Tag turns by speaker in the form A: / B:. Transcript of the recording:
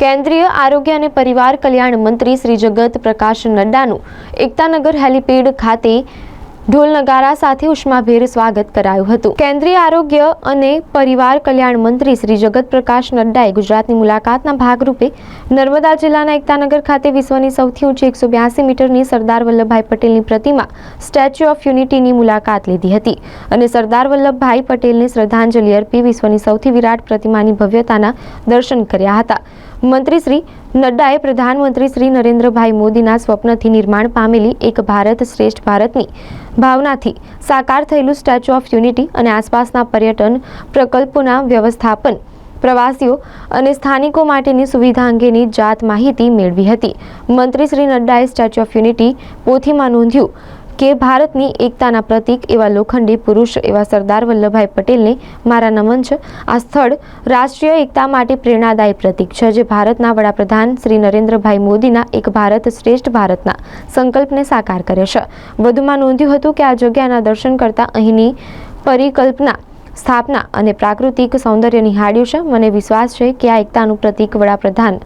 A: કેન્દ્રીય આરોગ્ય અને પરિવાર કલ્યાણ મંત્રી શ્રી જગત પ્રકાશ નડ્ડાનું એકતાનગર હેલીપેડ ખાતે ઢોલ નગારા સાથે ઉષ્માભેર સ્વાગત કરાયું હતું. કેન્દ્રીય આરોગ્ય અને પરિવાર કલ્યાણ મંત્રી શ્રી જગત પ્રકાશ નડ્ડાએ ગુજરાતની મુલાકાતના ભાગરૂપે નર્મદા જિલ્લાના એકતાનગર ખાતે વિશ્વની સૌથી ઊંચી એકસો બ્યાસી મીટરની સરદાર વલ્લભભાઈ પટેલની પ્રતિમા સ્ટેચ્યુ ઓફ યુનિટીની મુલાકાત લીધી હતી અને સરદાર વલ્લભભાઈ પટેલને શ્રદ્ધાંજલિ અર્પી વિશ્વની સૌથી વિરાટ પ્રતિમાની ભવ્યતાના દર્શન કર્યા હતા. મંત્રી શ્રી નડ્ડાએ પ્રધાનમંત્રી શ્રી નરેન્દ્રભાઈ મોદીના સ્વપ્નથી નિર્માણ પામેલી એક ભારત શ્રેષ્ઠ ભારતની ભાવનાથી સાકાર થયેલું સ્ટેચ્યુ ઓફ યુનિટી અને આસપાસના પર્યટન પ્રકલ્પોના વ્યવસ્થાપન, પ્રવાસીઓ અને સ્થાનિકો માટેની સુવિધા અંગેની જાત માહિતી મેળવી હતી. મંત્રી શ્રી નડ્ડાએ સ્ટેચ્યુ ઓફ યુનિટી પોથીમાં નોંધ્યું કે ભારતની એકતાના પ્રતીક એવા લોખંડી પુરુષ એવા સરદાર વલ્લભભાઈ પટેલને મારા નમન છે. આ સ્થળ રાષ્ટ્રીય એકતા માટે પ્રેરણાદાયી પ્રતીક છે જે ભારતના વડાપ્રધાન શ્રી નરેન્દ્રભાઈ મોદીના એક ભારત શ્રેષ્ઠ ભારતના સંકલ્પને સાકાર કરે છે. વધુમાં નોંધ્યું હતું કે આ જગ્યાના દર્શન કરતાં અહીંની પરિકલ્પના, સ્થાપના અને પ્રાકૃતિક સૌંદર્ય નિહાળ્યું છે. મને વિશ્વાસ છે કે આ એકતાનું પ્રતીક વડાપ્રધાન